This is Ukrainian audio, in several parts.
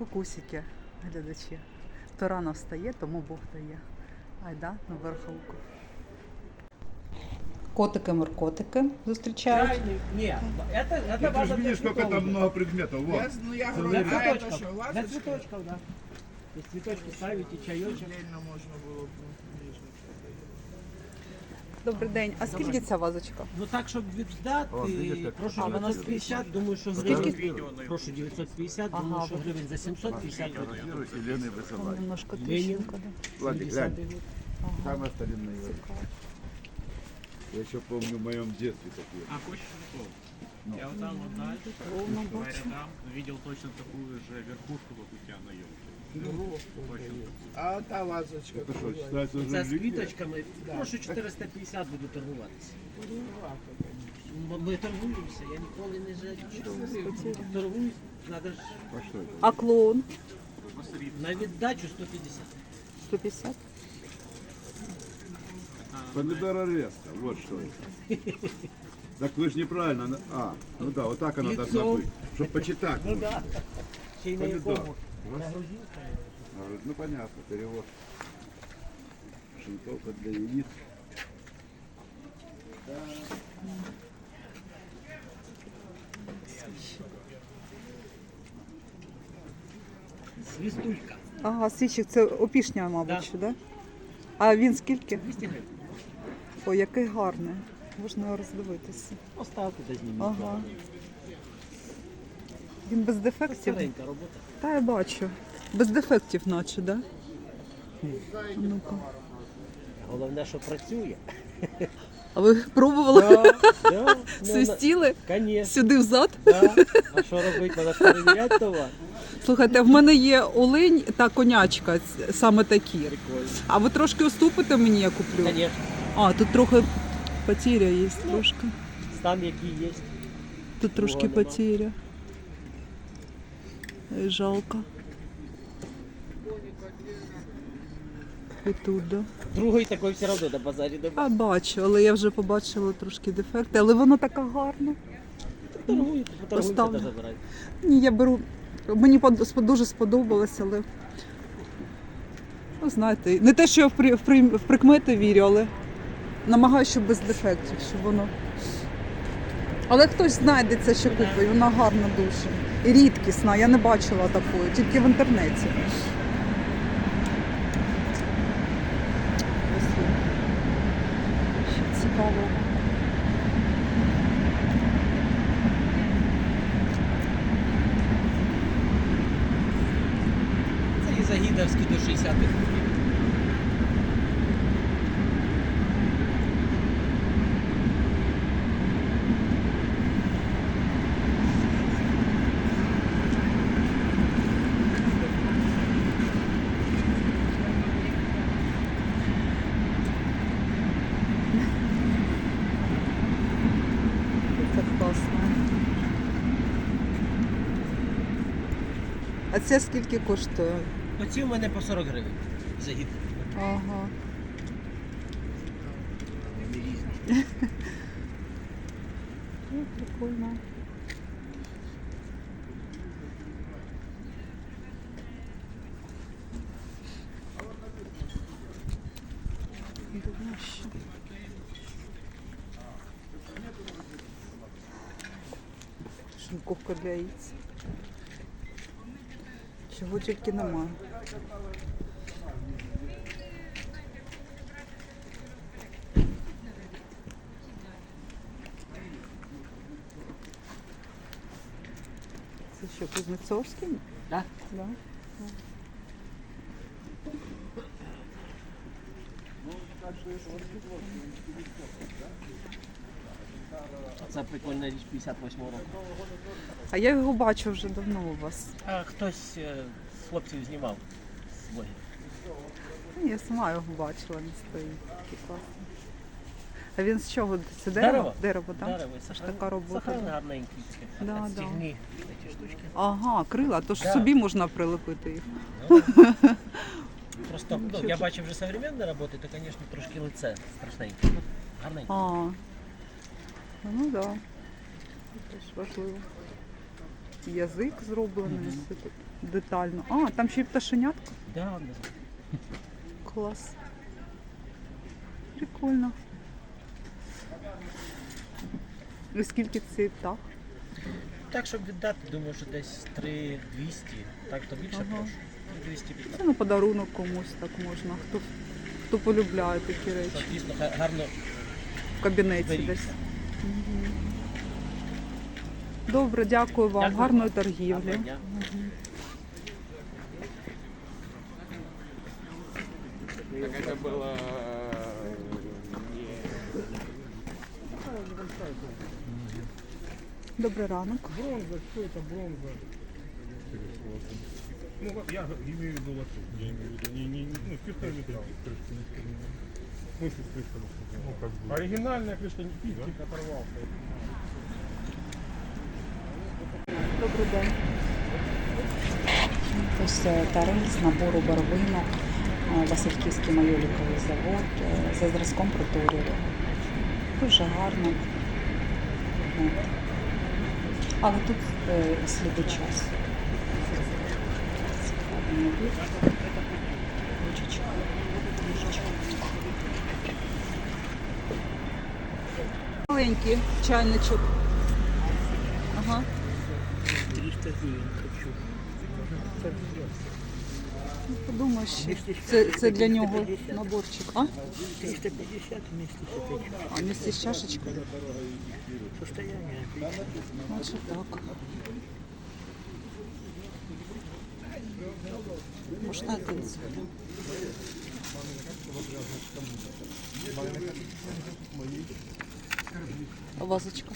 Кукусики, глядачі. Хто рано встає, тому Бог дає. Айда на верховку. Котики-моркотики зустрічають. Чайник. Нет, это, это Ну, ты база же для видишь, сколько цветов. там много предметов. Вот. Я, ну я Целый говорю, Для а это цветочков. что, Для ласточки? цветочков, да. То есть цветочки ставите, чаечек. Отдельно можно было бы нижний. Добрий день. А скільки ця вазочка? Ну так, щоб віддати, О, видиш, як прошу А, вона 950, думаю, що Скільки? гривень. Прошу 950, Ага, думаю, що ви- гривень за 750 буде. Фотографируй и Леной высылай. Немножко Ленін. тріщинка. да. Ладно, 70 глянь. гривень. Ага. Самая старинная. Цікаво. Я еще помню в моем детстве такие. А хочешь прикол? Ну. Я вот там вот дальше, Ровно говоря, бачу. там видел точно такую же верхушку, как у тебя на елке. Точно. А та вазочка Это что, круглая. считается уже Це з реликвия? квіточками. Прошу 450 буду торгуватися. Кругловато, конечно. М- Ми торгуємося, я ніколи не жалію. Торгуюсь, треба ж А что это? А клоун? на віддачу 150. 150? Помидор резко, вот что это. Так вы же неправильно. на- А, ну да, вот так она должна Лицом. быть. Чтобы почитать. Ну можно. да. Ще й на Помідор. якому? Ну понятно, перевод. Шинковка для яиц. Свістулька. Ага, свічик, це опішня, мабуть, Да. да? А він скільки? 200 гривень. Ой, який гарний. Можна роздивитися. Поставте та зніміть. Ага. Він без дефектів. Старенька робота. Та я бачу. Без дефектів, наче, да? Ну-ка. Головне, що працює. А ви пробували? Да, да, Свистіли Конечно. сюди взад? Да. А що робити? Треба ж перевіряти товар. Слухайте, в мене є олень та конячка, саме такі. Прикольно. А ви трошки уступите мені, я куплю? Конечно. А, тут трохи потеря є, трошки. Стан, який є. Тут трошки нема. потеря. Жалко. І тут, да. Другий такий все одно на базарі не А бачу, але я вже побачила трошки дефекти, але вона така гарна. Поставлю. забирайте. Ні, я беру. Мені под- дуже сподобалось, але. Ну, знаєте, не те, що я в, при, в, при, в прикмети вірю, але намагаюся, щоб без дефектів, щоб воно. Але хтось знайдеться, що купить, вона гарна дуже. Рідкісна, я не бачила такої, тільки в інтернеті. Ось є. Що цікаво. Це і загідовські до 60-х років. Це класно. А це скільки коштує? Оці у мене по 40 гривень. Загід. Ага. Вони різні. Ну, прикольно. Шинковка для яиць. Чого тільки немає. Це що, Кузнецовський? Да? Да. Це прикольна річ 58 року. А я його бачу вже давно у вас. А хтось е, з хлопців знімав з блогів. Ні, Я сама його бачила, він стоїть. Такий класний. А він з чого? Це дерево? Дерево. Дерево, так? Дерево, Це ж така робота. Сахарин гарненький. Да, да. Стігні такі штучки. Ага, крила, то ж Да. собі можна прилепити їх. Просто ну, я бачив вже современні роботи, то, звісно, трошки лице страшненьке. Ну. А. Ну так. Да. Це теж важливо. язик зроблений, все тут детально. А, там ще й пташенятка. Да, да. Клас. Прикольно. І скільки цей птах? Так, щоб віддати, думаю, що десь 3200, так то більше Ага. прошу. 200 віддати. Це на подарунок комусь так можна. Хто, хто полюбляє такі речі. Так, дійсно гарно В кабінеті зберігся. десь. Мгм. Добре, дякую вам. Дякую. Гарної торгівлі. Гарного дня. Так это было Добрий ранок. бронза, что это бронза? Ну, как я имею в виду латунь. Я имею в виду, не, не, ну, чистый металл. В смысле с крышками? Ну, как бы. Оригинальная крышка, не пистик оторвался. Добрий день. Ось е, тарель з набору барвинок, е, Васильківський майоліковий завод е, за зразком проторію. Дуже гарно. От. Але тут е, сліди часу. Цікавий набір. Маленький чайничок. Ага. 300 гривен хочу. Ну, Подумай ще. Це, це для нього наборчик. А? 350 вместе с этой А місце з чашечкою. состояние. Значить так. Можна один собі. Вазочка?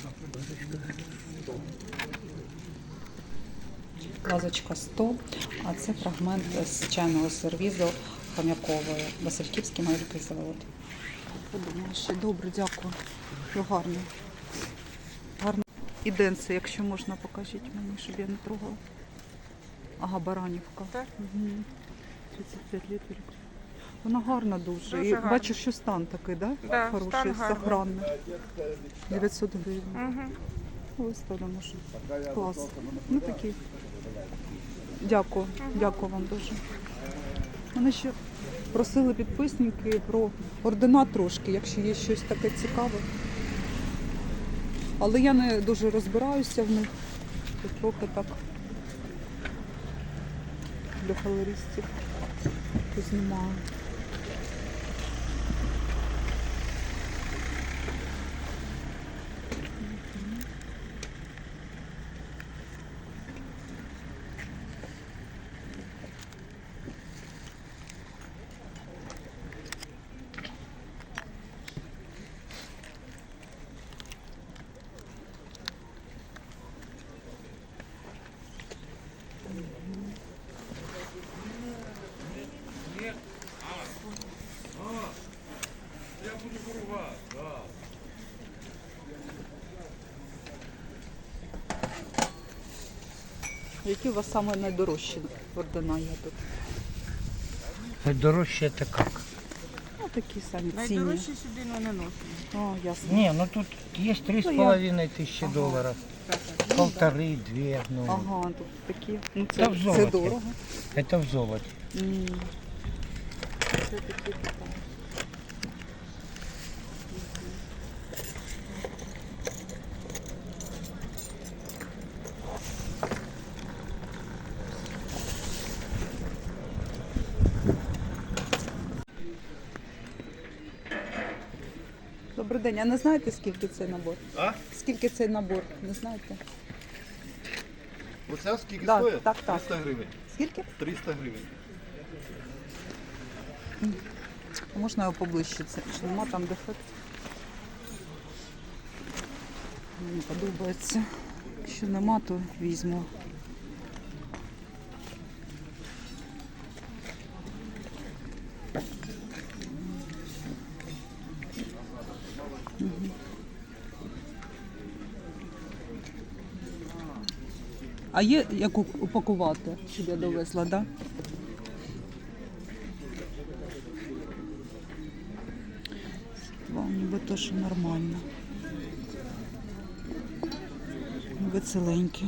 Вазочка 100, а це фрагмент з чайного сервізу Хом'якової. Васильківський майоліковий завод. Подумаю ще. Добре, дякую. Ну, гарно. Гарно. І денце, якщо можна, покажіть мені, щоб я не трогала. Ага, Баранівка. Так. Угу. 35 літрів. Вона гарна дуже. І бачиш, що стан такий, да? Да, Хороший, гарний. сохранний. 900 гривень. Угу. Виставимо що. Клас. Ну такі. Дякую. Дякую вам дуже. Мене ще просили підписники про ордена трошки, якщо є щось таке цікаве. Але я не дуже розбираюся в них. То трохи так для галеристів познімаю. Які у вас саме найдорожчі ордена є тут? Дорожче це як? Ну, такі самі цінні. Найдорожче сюди не наносимо. О, ясно. Ні, ну тут є 3,5 тисячі доларів. Полтори, дві, ну. Ага, тут такі. Ну, Та це, в це золоті. дорого. Це в золоті. М. Це такі Добрий день, а не знаєте, скільки цей набор? А? Скільки цей набор? Не знаєте? Оце скільки Да, стоїть? так, так. 300 гривень. Скільки? 300 гривень. А Можна його поближче? Це чи нема там дефект? Мені подобається. Якщо нема, то візьму. А є як упакувати, щоб я довезла, так? Да? Ніби то, що нормально. Ніби ціленькі.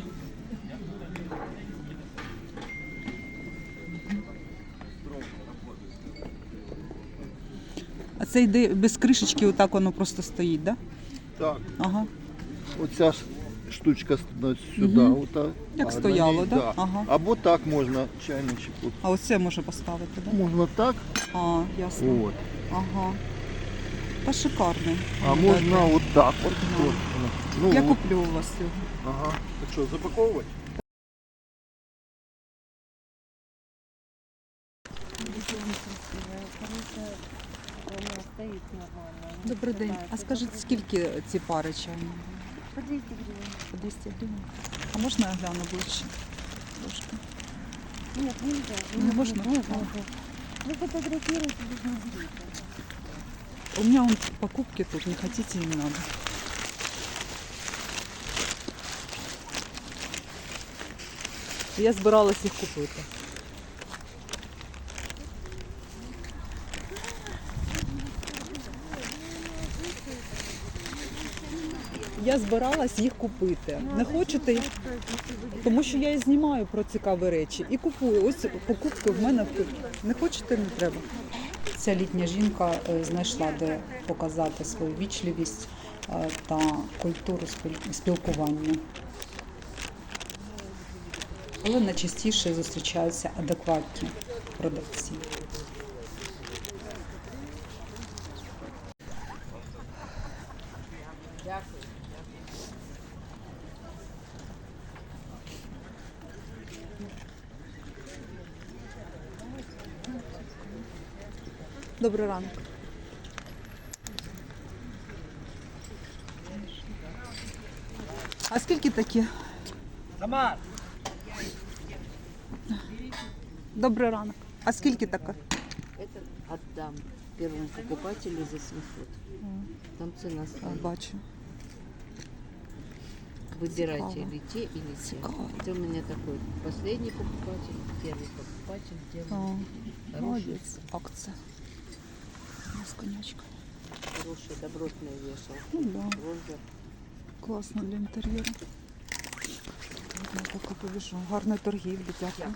А це йде без кришечки, отак воно просто стоїть, так? Да? Так. Ага. Оця ж штучка сюди. Мгм. Ота, Як стояло, ній, да? Ага. Або так можна чайничок. От. А оце може поставити, да? Можна так, А, ясно. от. Ага. Та шикарний. а можна от так. От, Ну. от. Ну, Я от. куплю у вас його. Ага. Так що, запаковувати? Добрий день. А скажіть, скільки ці пари чайні? По 200 гривен. По 200 гривень. А можна я гляну ближче? Трошки. Нет, нельзя. Не можно? Нельзя. Вы фотографируете без нагрузки. У меня он покупки тут, не хотите, не надо. Я збиралась їх купити. Я збиралась їх купити. Не хочете? Тому що я і знімаю про цікаві речі і купую. Ось покупки в мене. Не хочете, не треба. Ця літня жінка е, знайшла, де показати свою вічливість е, та культуру спілкування. Але найчастіше зустрічаються адекватні продавці. Добрий ранок. А скільки такі? Тамар! Добрий ранок. А скільки така? Это отдам первому покупателю за 700. Там цена А, стоит. бачу. Выбирайте цікаво. или те, или те. Цікаво. Это у меня такой последний покупатель, первый покупатель, О, делает хороший, молодець. Акція. Нас конячка. хороший добротный вешал. Ну да, Бронза. класно для інтер'єру. Поки побіжу. Гарної торгівлі, дякую.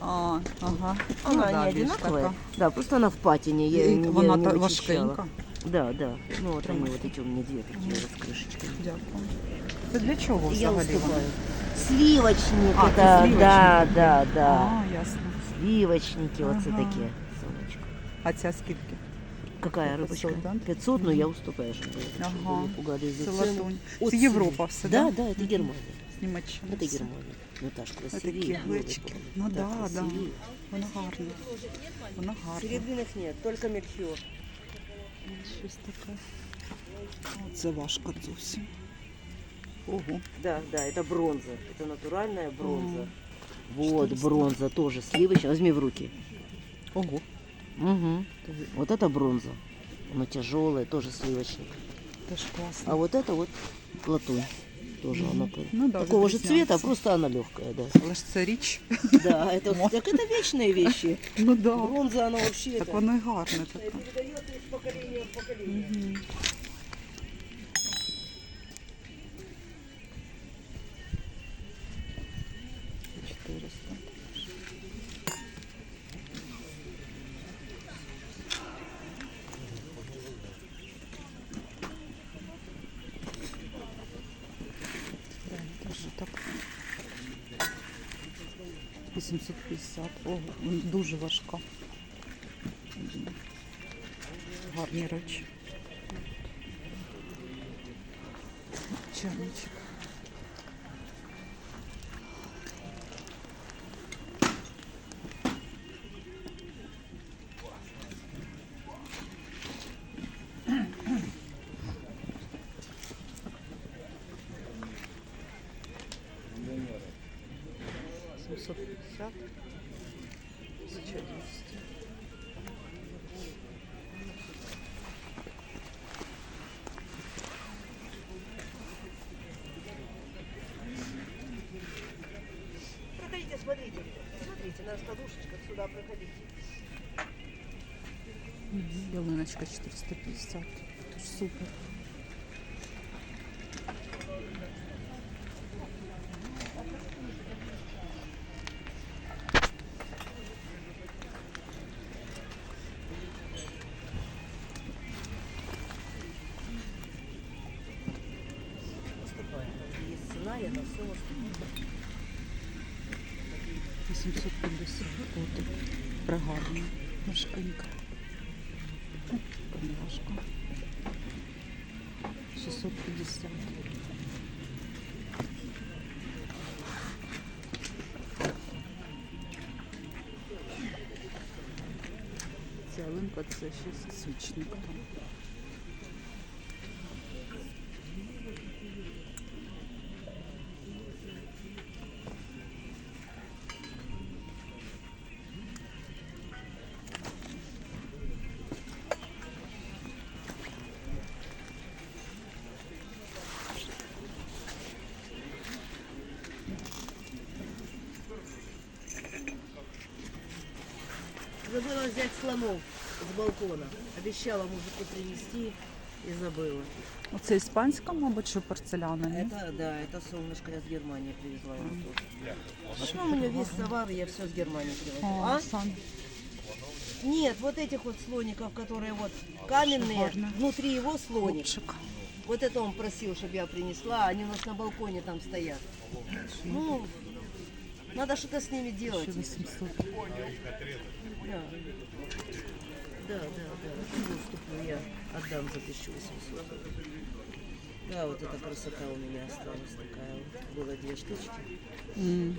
А, ага. Она ну, да, не більш одинаковая. така. Да, просто она в патине. Я І не, вона не та вычищала. важкенька. Да, да. Ну вот они вот эти у меня две такие вот с крышечками. Дякую. Це для чого Я взагалі? вона? уступаю. Сливочник А, это, это сливочник. да, да, да. А, ясно. Сливочники вот це Ага. такі. Сонечко. А ця скільки? Какая 500, рыбочка? да? 500, но я уступаю, чтобы, Ага. чтобы не пугали за Це цену. латунь. От Це Європа все, Да, да? да, это Германия. З Німеччини. Это все. Германия. Ну та ж Такі красивее. глечики. Ну да, да. Вона гарна. Вона гарна. Серединных нет, только мельхиор. Щось таке. О, Це важко зовсім. Ого. Да, да, это бронза. Это натуральная бронза. Вот, бронза тоже сливочная. Возьми в руки. Ого. Угу. Вот это бронза. Оно тяжелое, тоже сливочник. Теж класно. А вот это вот латунь. Тоже Мгм. она Ну да, такого же відрізняється. цвета, просто она легкая, да. Але ж це річ. Да, это, так это вечные вещи. Ну да. Бронза, она вообще Так это... воно і гарне таке. Передает из поколения в поколение. Мгм. Так. 850. Ого, вон дуже важка. Гарні речі. Чайничок. Ялиночка 450. Тож супер. Я на все 850 котик. Пригарна. Мишкинка. Коняшка. 650. Ця ялинка це ще свічник там. Забыла взять слонов с балкона. Обещала мужику принести и забыла. Оце іспанська, мабуть, чи порцеляна, ні? Это, да, это солнышко я с Германии привезла ему тоже. У меня весь товар, я все с Германии привезла. А? Нет, вот этих вот слоников, которые вот каменные, Шикарно. внутри его слоник. Хлопчик. Вот это он просил, чтобы я принесла, они у нас на балконе там стоят. Ну, надо что-то с ними делать. 1800. Да. Да, да, да. Ну, уступлю, я отдам за 1800. Да, вот эта красота у меня осталась такая. вот. Было две штучки. М.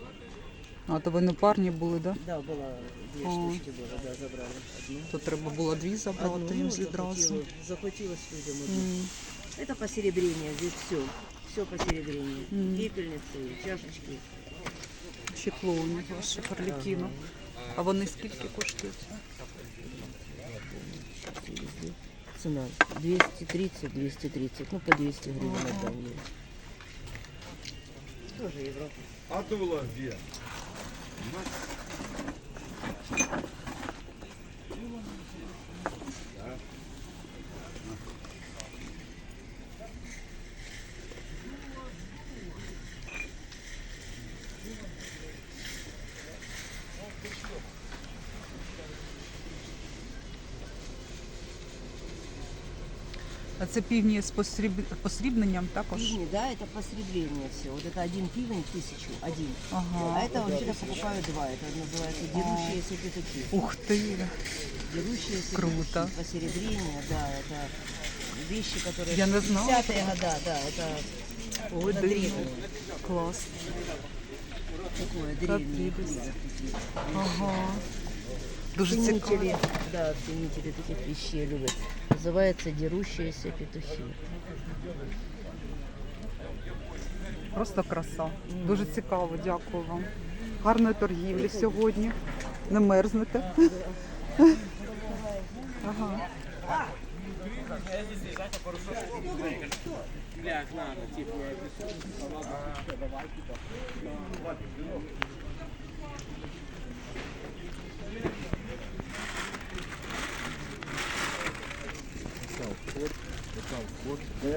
А то ви не парні були, да? Да, было две О. штучки было, да, забрали одну. То треба було дві забрати Одну, їм ну, відразу. захотелось, захотелось людям одну. М. Это посеребрение, здесь все. Все посеребрение. Мгм. Пепельницы, чашечки. Ще клоуні ваші Харлікіно. А вони скільки коштують? Цена 230, 230, ну по 200 гривен отдам ей. Тоже Европа. А дула где? це півні з посріб- посрібненням також. Пивни, да, это посребление все. Вот это один пивень тысячу, один. А Ага. это вообще покупаю два. Это называется дерущиеся петухи. Ух ти. Дерущиеся Круто. петухи. Посеребрение, да, это вещи, которые... Я не знала. 50-е года, да, это, Ой, это дивно. древнее. Клас. Такое Как древнее. прелесть. книга такие. Ага. Дуже цікаво. Да, ценители таких вещей любят. Называется дерущиеся петухи. Просто краса. Дуже цікаво, дякую вам. Гарної торгівлі сьогодні. Не мерзнете. Ага.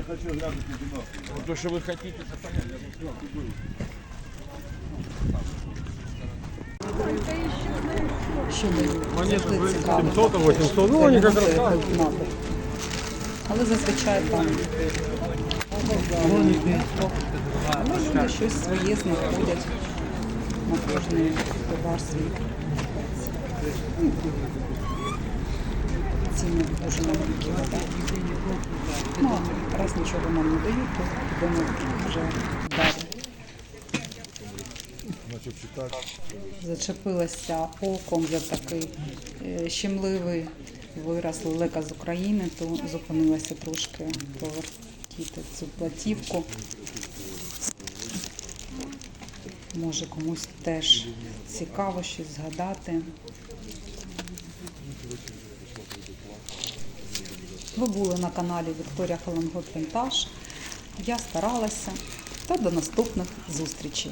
Я хочу глянуть на кино. То, что вы хотите, это понятно. Що дають? Монеты Завжди вы цікаво. 700, 800, ну они как раз Це надо. Але зазвичай там але люди щось своє знаходять на кожний товар свій. Ціни дуже маленькі. вода. Ну, раз нічого нам не дають, то підемо вже далі. Зачепилася оком за такий е, щемливий вираз лелека з України, то зупинилася трошки повертіти цю платівку. Може комусь теж цікаво щось згадати. Ви були на каналі Вікторія Халенгот Вінтаж. Я старалася та до наступних зустрічей.